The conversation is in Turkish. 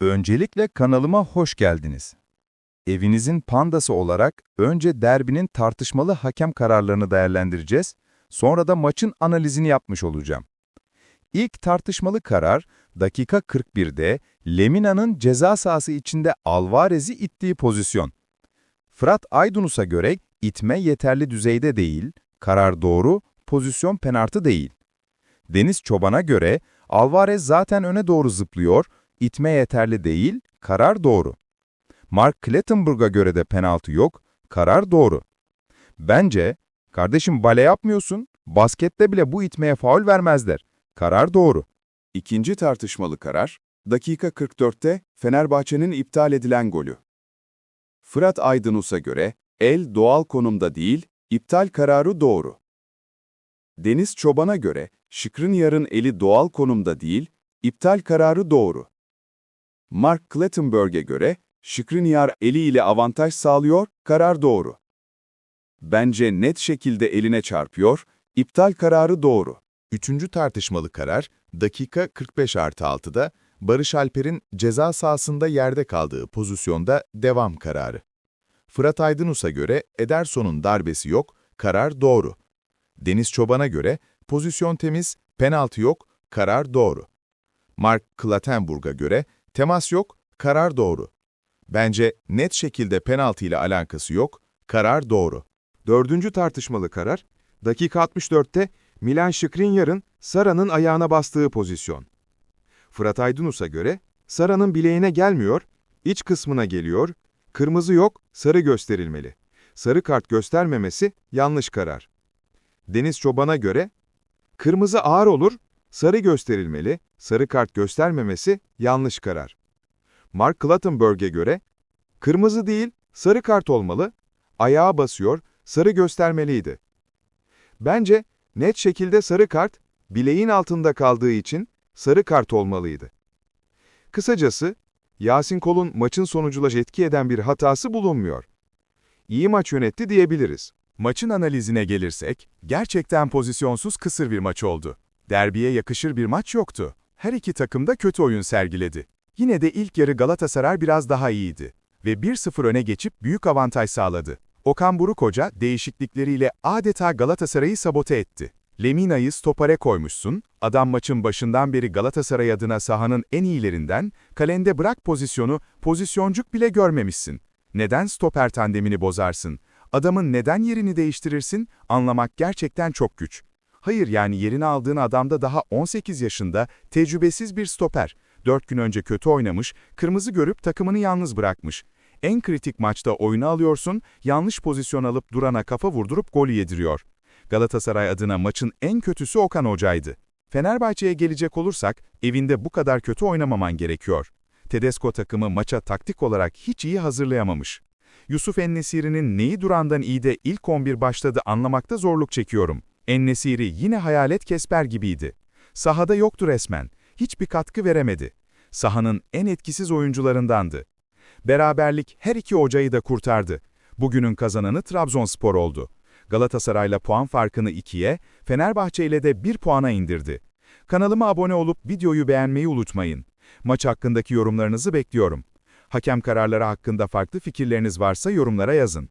Öncelikle kanalıma hoş geldiniz. Evinizin pandası olarak önce derbinin tartışmalı hakem kararlarını değerlendireceğiz, sonra da maçın analizini yapmış olacağım. İlk tartışmalı karar, dakika 41'de Lemina'nın ceza sahası içinde Alvarez'i ittiği pozisyon. Fırat Aydınus'a göre itme yeterli düzeyde değil, karar doğru, pozisyon penaltı değil. Deniz Çoban'a göre Alvarez zaten öne doğru zıplıyor, itme yeterli değil, karar doğru. Mark Clattenburg'a göre de penaltı yok, karar doğru. Bence, kardeşim bale yapmıyorsun, baskette bile bu itmeye faul vermezler. Karar doğru. İkinci tartışmalı karar, dakika 44'te Fenerbahçe'nin iptal edilen golü. Fırat Aydınus'a göre el doğal konumda değil, iptal kararı doğru. Deniz Çoban'a göre Skriniar'ın eli doğal konumda değil, iptal kararı doğru. Mark Clattenburg'e göre Skriniar eliyle avantaj sağlıyor, karar doğru. Bence net şekilde eline çarpıyor, iptal kararı doğru. Üçüncü tartışmalı karar, dakika 45 artı 6'da Barış Alper'in ceza sahasında yerde kaldığı pozisyonda devam kararı. Fırat Aydınus'a göre Ederson'un darbesi yok, karar doğru. Deniz Çoban'a göre pozisyon temiz, penaltı yok, karar doğru. Mark Klatenburg'a göre temas yok, karar doğru. Bence net şekilde penaltı ile alakası yok, karar doğru. Dördüncü tartışmalı karar, dakika 64'te Milan Skriniar'ın Sara'nın ayağına bastığı pozisyon. Fırat Aydınus'a göre Sara'nın bileğine gelmiyor, iç kısmına geliyor, kırmızı yok, sarı gösterilmeli. Sarı kart göstermemesi yanlış karar. Deniz Çoban'a göre kırmızı ağır olur, sarı gösterilmeli, sarı kart göstermemesi yanlış karar. Mark Clattenburg'e göre kırmızı değil, sarı kart olmalı, ayağa basıyor, sarı göstermeliydi. Bence net şekilde sarı kart, bileğin altında kaldığı için sarı kart olmalıydı. Kısacası, Yasin Kol'un maçın sonucuna etki eden bir hatası bulunmuyor. İyi maç yönetti diyebiliriz. Maçın analizine gelirsek, gerçekten pozisyonsuz kısır bir maç oldu. Derbiye yakışır bir maç yoktu. Her iki takım da kötü oyun sergiledi. Yine de ilk yarı Galatasaray biraz daha iyiydi ve 1-0 öne geçip büyük avantaj sağladı. Okan Buruk Hoca değişiklikleriyle adeta Galatasaray'ı sabote etti. Lemina'yı stopare koymuşsun, adam maçın başından beri Galatasaray adına sahanın en iyilerinden, kalende bırak pozisyonu, pozisyoncuk bile görmemişsin. Neden stoper tandemini bozarsın? Adamın neden yerini değiştirirsin? Anlamak gerçekten çok güç. Hayır yani yerini aldığın adamda daha 18 yaşında, tecrübesiz bir stoper. 4 gün önce kötü oynamış, kırmızı görüp takımını yalnız bırakmış. En kritik maçta oyunu alıyorsun, yanlış pozisyon alıp durana kafa vurdurup golü yediriyor. Galatasaray adına maçın en kötüsü Okan Hoca'ydı. Fenerbahçe'ye gelecek olursak, evinde bu kadar kötü oynamaman gerekiyor. Tedesco takımı maça taktik olarak hiç iyi hazırlayamamış. Yusuf Ennesiri'nin neyi durandan iyi de ilk 11 başladı anlamakta zorluk çekiyorum. Ennesiri yine hayalet kesper gibiydi. Sahada yoktu resmen. Hiçbir katkı veremedi. Sahanın en etkisiz oyuncularındandı. Beraberlik her iki hocayı da kurtardı. Bugünün kazananı Trabzonspor oldu. Galatasaray'la puan farkını 2'ye, Fenerbahçe ile de 1 puana indirdi. Kanalıma abone olup videoyu beğenmeyi unutmayın. Maç hakkındaki yorumlarınızı bekliyorum. Hakem kararları hakkında farklı fikirleriniz varsa yorumlara yazın.